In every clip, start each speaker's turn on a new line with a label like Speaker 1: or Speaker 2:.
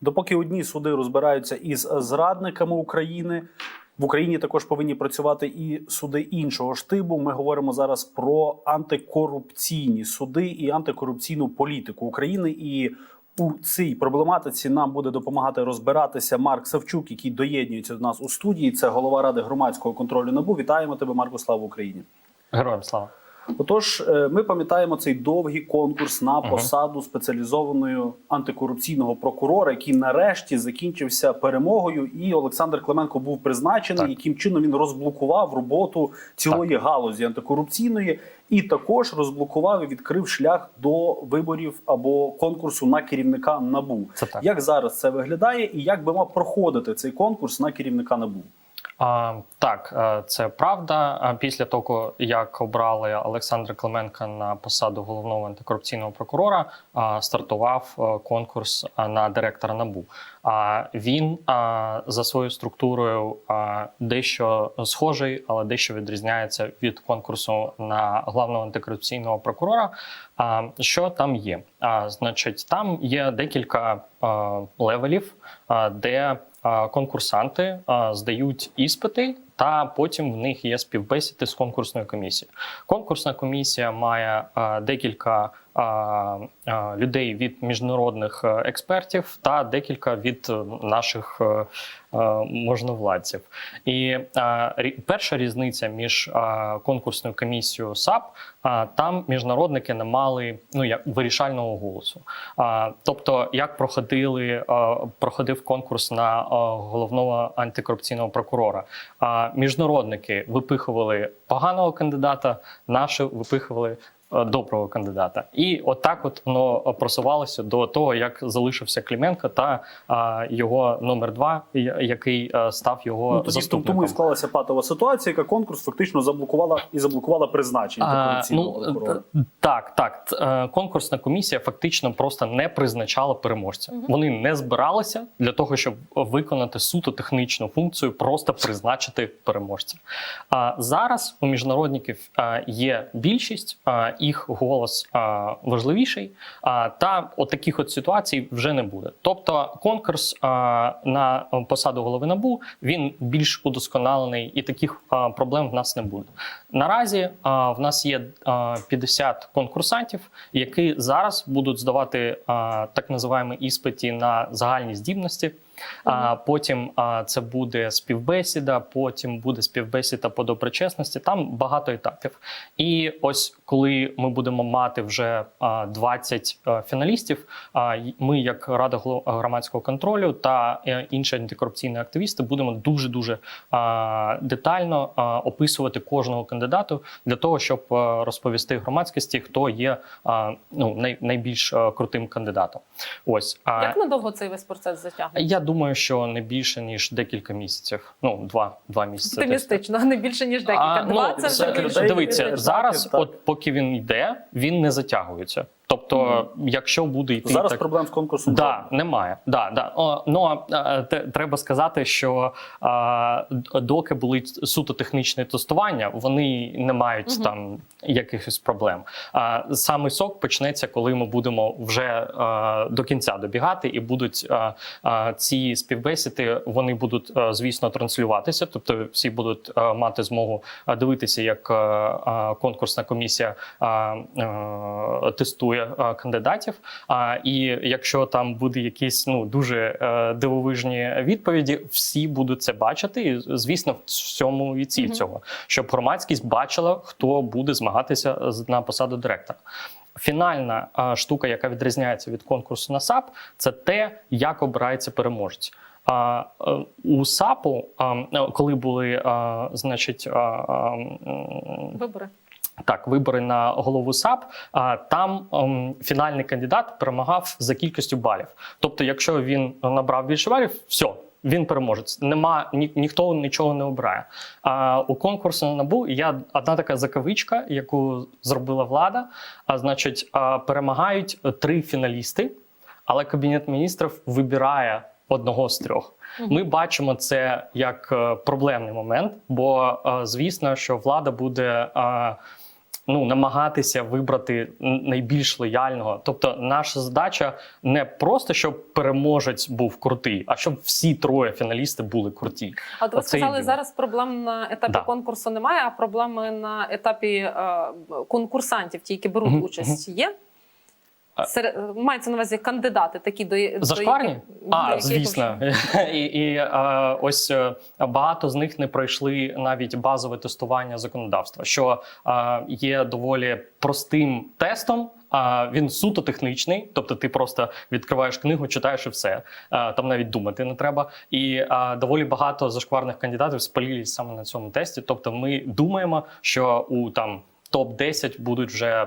Speaker 1: Допоки одні суди розбираються із зрадниками України, в Україні також повинні працювати і суди іншого штибу. Ми говоримо зараз про антикорупційні суди і антикорупційну політику України. І у цій проблематиці нам буде допомагати розбиратися Марк Савчук, який доєднується до нас у студії. Це голова ради громадського контролю НАБУ. Вітаємо тебе, Марко. Слава Україні!
Speaker 2: Героям слава.
Speaker 1: Отож, е, ми пам'ятаємо цей довгий конкурс на посаду спеціалізованого антикорупційного прокурора, який нарешті закінчився перемогою, і Олександр Клименко був призначений,
Speaker 2: Так.
Speaker 1: яким чином він розблокував роботу цілої галузі антикорупційної, і також розблокував і відкрив шлях до виборів або конкурсу на керівника набу.
Speaker 2: Це так.
Speaker 1: Як зараз це виглядає, і як би мав проходити цей конкурс на керівника набу?
Speaker 2: Так, е, це правда. Після того, як обрали Олександра Клименка на посаду головного антикорупційного прокурора, стартував е, конкурс на директора НАБУ. А він за своєю структурою дещо схожий, але дещо відрізняється від конкурсу на главного антикорупційного прокурора. Що там є? Значить, там є декілька левелів, де конкурсанти здають іспити, та потім в них є співбесіди з конкурсною комісією. Конкурсна комісія має а, декілька а, а, людей від міжнародних е, експертів та декілька від е, наших е, е, можновладців. І перша різниця між конкурсною комісією САП там міжнародники не мали ну як вирішального голосу. Тобто, як проходили проходив конкурс на головного антикорупційного прокурора. Міжнародники випихували поганого кандидата, наші випихували. Е, Доброго кандидата, і отак от воно просувалося до того, як залишився Клименко та а, його номер два, який а, став його
Speaker 1: Ну, тоді
Speaker 2: заступником.
Speaker 1: тому і склалася патова ситуація, яка конкурс фактично заблокувала і заблокувала призначення
Speaker 2: А, ну, так, так. Е, Конкурсна комісія фактично просто не призначала переможця. Вони не збиралися для того, щоб виконати суто технічну функцію, просто призначити переможця. А зараз у міжнародників е, є більшість, е, їх голос важливіший. а, Та от таких от ситуацій вже не буде. Тобто, конкурс на посаду голови набу він більш удосконалений, і таких проблем в нас не буде. Наразі в нас є е, 50 конкурсантів, які зараз будуть здавати так називаємо іспиті на загальні здібності. А потім а, це буде співбесіда, потім буде співбесіда по доброчесності. Там багато етапів. І ось коли ми будемо мати вже а, 20 а, фіналістів, а, ми, як Рада громадського контролю та е, інші антикорупційні активісти, будемо дуже дуже детально а, описувати кожного кандидату для того, щоб а, розповісти громадськості, хто є а, ну, най, найбільш а, крутим кандидатом. Ось
Speaker 3: Як надовго цей весь процес затягне?
Speaker 2: Думаю, що не більше ніж декілька місяців. Ну, два, два місяці.
Speaker 3: Оптимістично, не більше ніж декілька.
Speaker 2: А,
Speaker 3: Два
Speaker 2: ну,
Speaker 3: це вже більше.
Speaker 2: Дивіться, зараз,
Speaker 1: так.
Speaker 2: от поки він йде, він не затягується. Тобто, якщо буде йти
Speaker 1: Зараз
Speaker 2: так,
Speaker 1: проблем з конкурсом.
Speaker 2: Да, немає. Да, да. О, ну те- треба сказати, що а, доки були суто технічні тестування, вони не мають
Speaker 3: Мгм.
Speaker 2: там якихось проблем. А саме сок почнеться, коли ми будемо вже а, до кінця добігати, і будуть а, а, ці співбесіди, вони будуть, а, звісно, транслюватися. Тобто, всі будуть а, мати змогу дивитися, як а, а, конкурсна комісія а, а, тестує а, кандидатів. А, і якщо там буде якісь ну дуже е, дивовижні відповіді, всі будуть це бачити. І звісно, в цьому і ціль цього, щоб громадськість бачила, хто буде змагатися на посаду директора. Фінальна а, штука, яка відрізняється від конкурсу на САП, це те, як обирається переможець. А е, у САПу, а, е, коли були, а, значить, а, а,
Speaker 3: Вибори.
Speaker 2: Так, вибори на голову САП. А там ем, фінальний кандидат перемагав за кількістю балів. Тобто, якщо він набрав більше балів, все. Він переможець. Нема ні, ніхто нічого не обирає. А у конкурсу на набу є одна така закавичка, яку зробила влада. А значить, а, перемагають три фіналісти, але кабінет міністрів вибирає одного з трьох. Ми бачимо це як е, проблемний момент, бо е, звісно, що влада буде. е, ну намагатися вибрати найбільш лояльного. Тобто, наша задача не просто щоб переможець був крутий, а щоб всі троє фіналісти були круті.
Speaker 3: А от ви сказали,
Speaker 2: єдине.
Speaker 3: зараз проблем на етапі
Speaker 2: Да.
Speaker 3: конкурсу немає, а проблеми на етапі е, конкурсантів, ті, які беруть
Speaker 2: Мгм,
Speaker 3: участь, є?
Speaker 2: А-
Speaker 3: Серед, мається на увазі кандидати такі до, до
Speaker 2: Зашкварні?
Speaker 3: до
Speaker 2: А,
Speaker 3: яких
Speaker 2: звісно. І, і е, ось е, багато з них не пройшли навіть базове тестування законодавства, що е, є доволі простим тестом. А він суто технічний, тобто ти просто відкриваєш книгу, читаєш і все. Там навіть думати не треба. І е, доволі багато зашкварних кандидатів спалілись саме на цьому тесті. Тобто, ми думаємо, що у там топ 10 будуть вже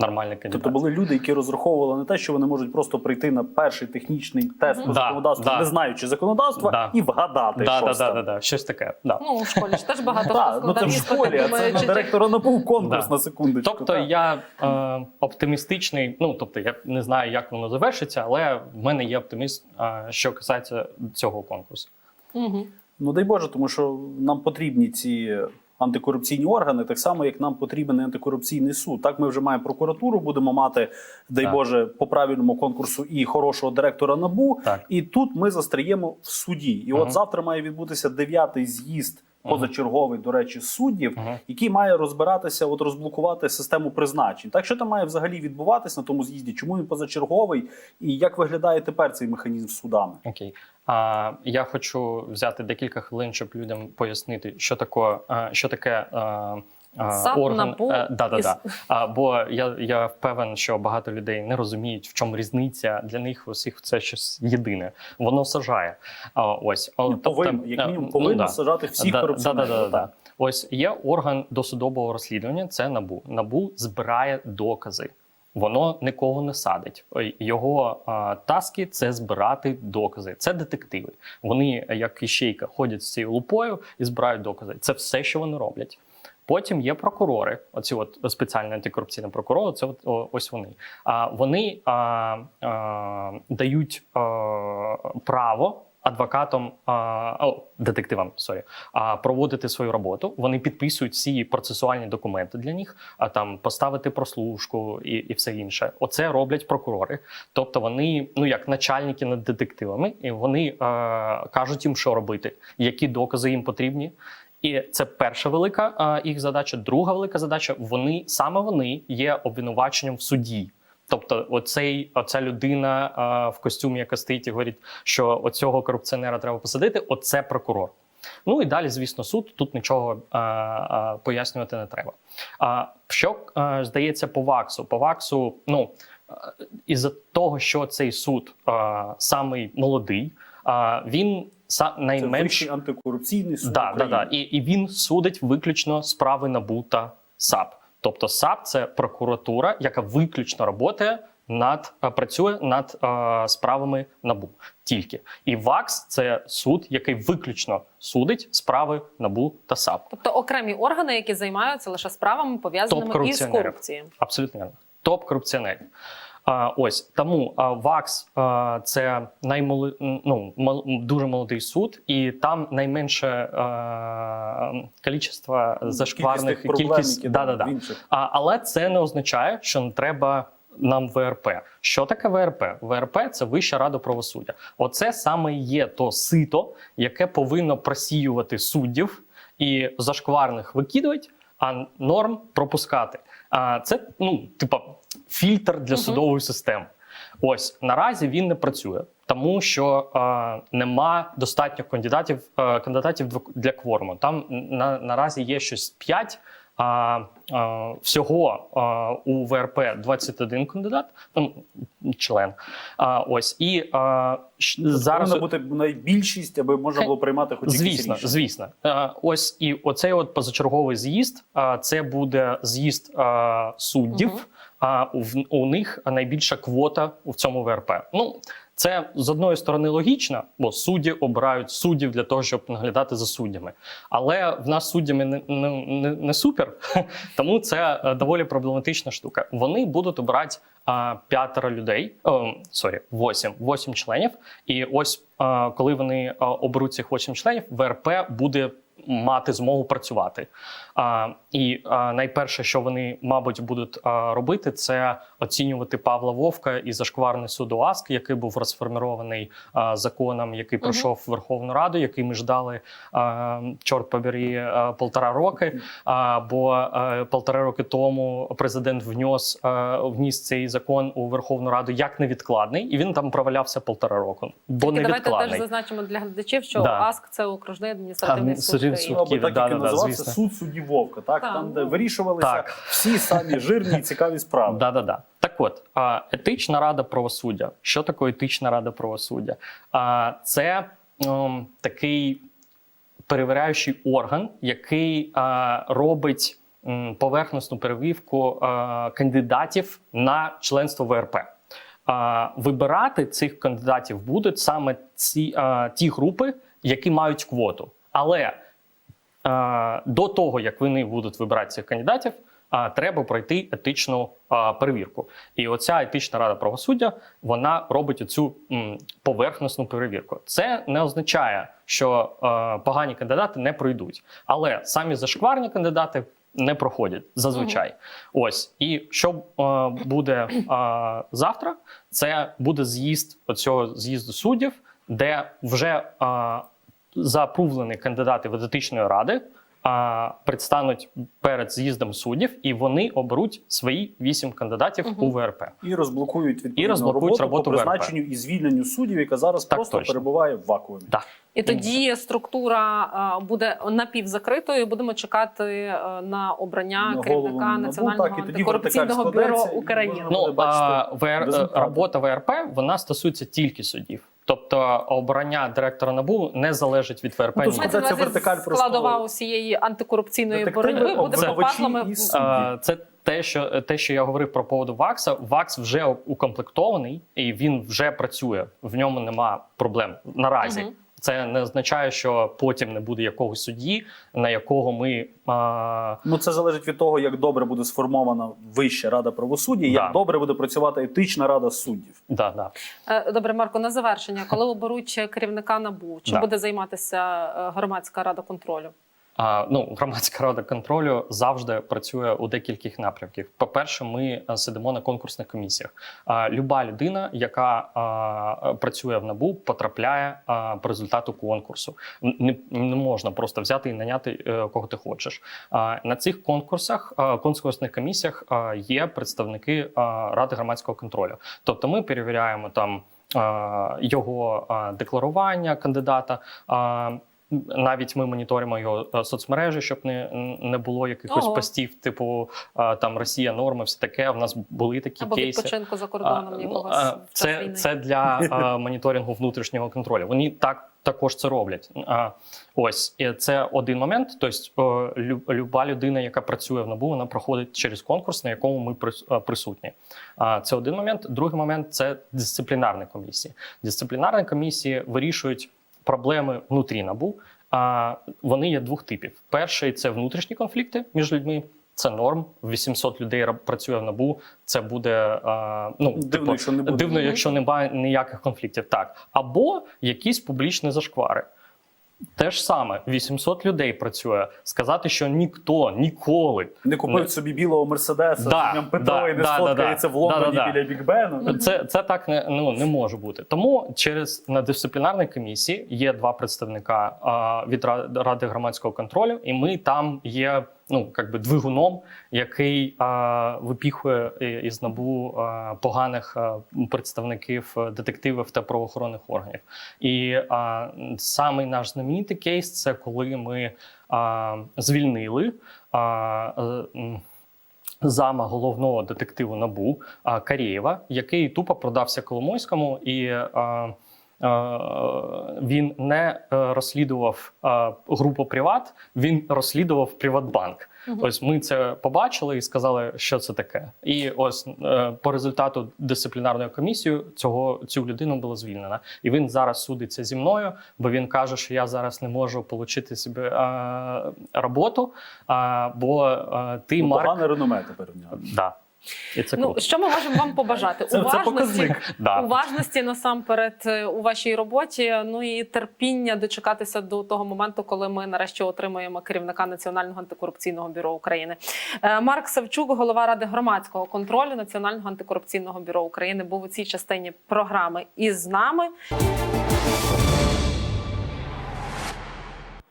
Speaker 2: нормальні кандидати.
Speaker 1: Тобто були люди, які розраховували на те, що вони можуть просто прийти на перший технічний тест по
Speaker 2: Да,
Speaker 1: законодавству,
Speaker 2: да.
Speaker 1: не знаючи законодавства,
Speaker 2: Да.
Speaker 1: і вгадати
Speaker 2: да, да,
Speaker 1: щось
Speaker 2: да,
Speaker 1: там.
Speaker 2: да, да, щось таке. Да.
Speaker 3: Ну, в школі ж теж багато хто
Speaker 1: ну це в школі, а це на директора НАБУ конкурс
Speaker 2: Да.
Speaker 1: на секундочку.
Speaker 2: Тобто
Speaker 1: так.
Speaker 2: я е, оптимістичний. Ну тобто, я не знаю, як воно завершиться, але в мене є оптимізм, е, що касається цього конкурсу.
Speaker 3: Мгм.
Speaker 1: Ну дай Боже, тому що нам потрібні ці антикорупційні органи, так само як нам потрібен антикорупційний суд. Так ми вже маємо прокуратуру, будемо мати, дай
Speaker 2: Так.
Speaker 1: Боже, по правильному конкурсу і хорошого директора НАБУ.
Speaker 2: Так.
Speaker 1: І тут ми застряємо в суді. І
Speaker 2: угу.
Speaker 1: от завтра має відбутися дев'ятий з'їзд. Позачерговий, до речі, суддів, який має розбиратися, от розблокувати систему призначень. Так що там має взагалі відбуватись на тому з'їзді? Чому він позачерговий, і як виглядає тепер цей механізм судами?
Speaker 2: Окей. А, я хочу взяти декілька хвилин, щоб людям пояснити, що таке, що таке а,
Speaker 3: САП,
Speaker 2: орган.
Speaker 3: НАБУ
Speaker 2: Е, да, да,
Speaker 3: і
Speaker 2: да. А, бо я, я впевнений, що багато людей не розуміють, в чому різниця для них усіх це щось єдине. Воно сажає. А, ось О,
Speaker 1: Ну, повинно, як
Speaker 2: е,
Speaker 1: мінімум,
Speaker 2: ну, да.
Speaker 1: сажати всіх
Speaker 2: Да,
Speaker 1: корупціонерів.
Speaker 2: Да, да, да, да. Ось є орган досудового розслідування, це НАБУ. НАБУ збирає докази. Воно нікого не садить. Його а, таски це збирати докази. Це детективи. Вони, як іщейка, ходять з цією лупою і збирають докази. Це все, що вони роблять. Потім є прокурори. Оці от спеціальні антикорупційні прокурори. Це от о, ось вони. А вони а, а, дають а, право адвокатам, а, о, детективам, сорі, а, проводити свою роботу. Вони підписують всі процесуальні документи для них, а там поставити прослушку і, і все інше. Оце роблять прокурори. Тобто вони, ну як начальники над детективами, і вони е, кажуть їм, що робити, які докази їм потрібні. І це перша велика е, їх задача. Друга велика задача вони саме вони є обвинуваченням в суді. Тобто, оцей, оця людина е, в костюмі, яка стоїть і говорить, що оцього корупціонера треба посадити, оце прокурор. Ну і далі, звісно, суд. Тут нічого е, е, пояснювати не треба. А що е, здається по ВАКСу? По ВАКСу, ну із-за того, що цей суд е, самий молодий, він са
Speaker 1: Це
Speaker 2: найменш
Speaker 1: антикорупційний суд.
Speaker 2: Да, да, да. І, і він судить виключно справи НАБУ та САП. Тобто САП це прокуратура, яка виключно роботає над е, працює над е, справами НАБУ тільки. І ВАКС це суд, який виключно судить справи НАБУ та САП.
Speaker 3: Тобто окремі органи, які займаються лише справами, пов'язаними із корупцією.
Speaker 2: Абсолютно. Топ корупціонерів. Ось тому ВАКС це наймоли, ну, дуже молодий суд, і там найменше а, кількість зашкварних кількість. Да,
Speaker 1: да,
Speaker 2: да, але це не означає, що не треба нам ВРП. Що таке ВРП? ВРП це Вища рада правосуддя. Оце саме і є то сито, яке повинно просіювати суддів і зашкварних викидувати, а норм пропускати. А це ну, типа фільтр для
Speaker 3: Мгм.
Speaker 2: судової системи. Ось наразі він не працює, тому що е, нема достатньо кандидатів е, кандидатів для кворуму. Там на, наразі є щось 5, а е, всього е, у ВРП 21 кандидат, ну, член. А, ось і е, зараз
Speaker 1: Повинна бути найбільшість, аби можна було приймати хоч
Speaker 2: Звісно,
Speaker 1: рішення.
Speaker 2: звісно. Е, ось і оцей от позачерговий з'їзд. е, Це буде з'їзд е, суддів.
Speaker 3: Мгм.
Speaker 2: А в у них найбільша квота у цьому ВРП. Ну це з одної сторони логічно, бо судді обирають суддів для того, щоб наглядати за суддями. Але в нас суддями не, не, не, супер, тому це е, доволі проблематична штука. Вони будуть обирати а, п'ятеро людей, сорі, восім, восім членів. І ось а, коли вони а, оберуть цих восім членів, ВРП буде мати змогу працювати. А, і а, найперше, що вони, мабуть, будуть а, робити, це оцінювати Павла Вовка і зашкварний суд ОАСК, який був розформірований а, законом, який пройшов Верховну Раду, який ми ждали, а, чорт побері, полтора роки. А, бо а, полтора роки тому президент внес, а, вніс цей закон у Верховну Раду як невідкладний, і він там провалявся полтора року. Бо
Speaker 3: І давайте теж зазначимо для глядачів, що
Speaker 2: Да.
Speaker 3: АСК це окружний адміністративний суд. України.
Speaker 2: суд.
Speaker 1: Ну, так,
Speaker 2: да,
Speaker 1: як
Speaker 2: да,
Speaker 1: називався
Speaker 2: звісно.
Speaker 1: суд судді Вовка, так?
Speaker 3: Так,
Speaker 1: там, де
Speaker 3: ну.
Speaker 1: вирішувалися
Speaker 2: Так.
Speaker 1: всі самі жирні і цікаві справи.
Speaker 2: Да, да, да. Так от, етична рада правосуддя. Що таке етична рада правосуддя? Це ем, такий перевіряючий орган, який робить м, поверхностну перевірку а, кандидатів на членство ВРП. А, вибирати цих кандидатів будуть саме ці а, ті групи, які мають квоту. Але до того, як вони будуть вибирати цих кандидатів, е, треба пройти етичну е, перевірку. І оця етична рада правосуддя вона робить оцю поверхностну перевірку. Це не означає, що е, погані кандидати не пройдуть, але самі зашкварні кандидати. Не проходять зазвичай. Ось і що е, буде е, завтра? Це буде з'їзд оцього з'їзду суддів, де вже е, запрувлені кандидати від етичної ради а, предстануть перед з'їздом суддів, і вони оберуть свої вісім кандидатів
Speaker 3: Мгм.
Speaker 2: у ВРП.
Speaker 1: І розблокують відповідну
Speaker 2: І розблокують
Speaker 1: роботу,
Speaker 2: роботу
Speaker 1: по призначенню і звільненню суддів, яка зараз
Speaker 2: Так
Speaker 1: просто
Speaker 2: точно.
Speaker 1: перебуває в вакуумі.
Speaker 3: І тоді структура буде напівзакритою. і Будемо чекати е, на обрання
Speaker 1: На
Speaker 3: керівника
Speaker 1: НАБУ,
Speaker 3: Національного
Speaker 1: так,
Speaker 3: антикорупційного бюро України.
Speaker 2: Ну а, ВР... робота ВРП вона стосується тільки суддів. Тобто обрання директора НАБУ не залежить від ВРП.
Speaker 1: Ну, це,
Speaker 3: це
Speaker 1: вертикаль просто-
Speaker 3: складова усієї антикорупційної
Speaker 1: Детективи,
Speaker 3: боротьби буде
Speaker 2: попадлами. Це те, що те, що я говорив про поводу ВАКСа. ВАКС вже укомплектований і він вже працює. В ньому нема проблем наразі.
Speaker 3: Мгм.
Speaker 2: Це не означає, що потім не буде якогось судді, на якого ми а,
Speaker 1: Ну, це залежить від того, як добре буде сформована Вища рада правосуддя,
Speaker 2: Да.
Speaker 1: як добре буде працювати етична рада суддів.
Speaker 2: да, да.
Speaker 3: Е, Добре, Марко, на завершення, коли оберуть керівника НАБУ, чим
Speaker 2: Да.
Speaker 3: буде займатися е, громадська рада контролю?
Speaker 2: Ну, громадська рада контролю завжди працює у декількох напрямків. По-перше, ми сидимо на конкурсних комісіях. Люба людина, яка працює в набу, потрапляє по результату конкурсу. Не, не можна просто взяти і наняти е, кого ти хочеш. На цих конкурсах, конкурсних комісіях є представники ради громадського контролю. Тобто, ми перевіряємо там його декларування кандидата. Навіть ми моніторимо його е, соцмережі, щоб не, не було якихось
Speaker 3: Ого.
Speaker 2: постів, типу е, там Росія, норми, все таке. В нас були такі
Speaker 3: Або
Speaker 2: кейси.
Speaker 3: відпочинку за кордоном
Speaker 2: ну,
Speaker 3: якогось
Speaker 2: це,
Speaker 3: війни?
Speaker 2: це для е, моніторингу внутрішнього контролю. Вони так також це роблять. А, ось це один момент. Тобто, люба людина, яка працює в НАБУ, вона проходить через конкурс, на якому ми присутні. А, це один момент. Другий момент це дисциплінарні комісії. Дисциплінарні комісії вирішують проблеми внутрі НАБУ. А вони є двох типів: перший це внутрішні конфлікти між людьми. Це норм. 800 людей працює в набу. Це буде а, ну
Speaker 1: Дивно,
Speaker 2: типу,
Speaker 1: якщо не буде.
Speaker 2: дивно, якщо немає ніяких конфліктів. Так або якісь публічні зашквари. Те ж саме 800 людей працює. Сказати, що ніхто ніколи
Speaker 1: Не купив
Speaker 2: Не-
Speaker 1: собі білого мерседеса,
Speaker 2: Да,
Speaker 1: ім'ям Петро
Speaker 2: да,
Speaker 1: і не
Speaker 2: да,
Speaker 1: сфоткається
Speaker 2: да.
Speaker 1: в Лондоні
Speaker 2: да, да.
Speaker 1: біля Бікбену.
Speaker 2: Це, це так не, ну, не може бути. Тому через на дисциплінарній комісії є два представника а, від Ради громадського контролю, і ми там є ну, как би двигуном, який а, випіхує із набу а, поганих а, представників детективів та правоохоронних органів. І а, самий наш знаменитий кейс це коли ми а, звільнили. А, зама головного детективу НАБУ Карєєва, який тупо продався Коломойському, і а, він не е, розслідував групу Приват, він розслідував Приватбанк.
Speaker 3: Мгм.
Speaker 2: Ось ми це побачили і сказали, що це таке. І ось е, по результату дисциплінарної комісії цього цю людину було звільнено. І він зараз судиться зі мною, бо він каже, що я зараз не можу отримати собі е, роботу, бо е, ти
Speaker 1: Ну,
Speaker 2: Марк.
Speaker 1: Погане реноме тепер.
Speaker 2: Да. І це
Speaker 3: Ну що ми можемо вам побажати?
Speaker 1: Це, це
Speaker 3: Уважності,
Speaker 1: показник.
Speaker 2: Да.
Speaker 3: уважності насамперед е, у вашій роботі. Ну і терпіння дочекатися до того моменту, коли ми нарешті отримаємо керівника Національного антикорупційного бюро України. Е, Марк Савчук, голова ради громадського контролю Національного антикорупційного бюро України, був у цій частині програми із нами.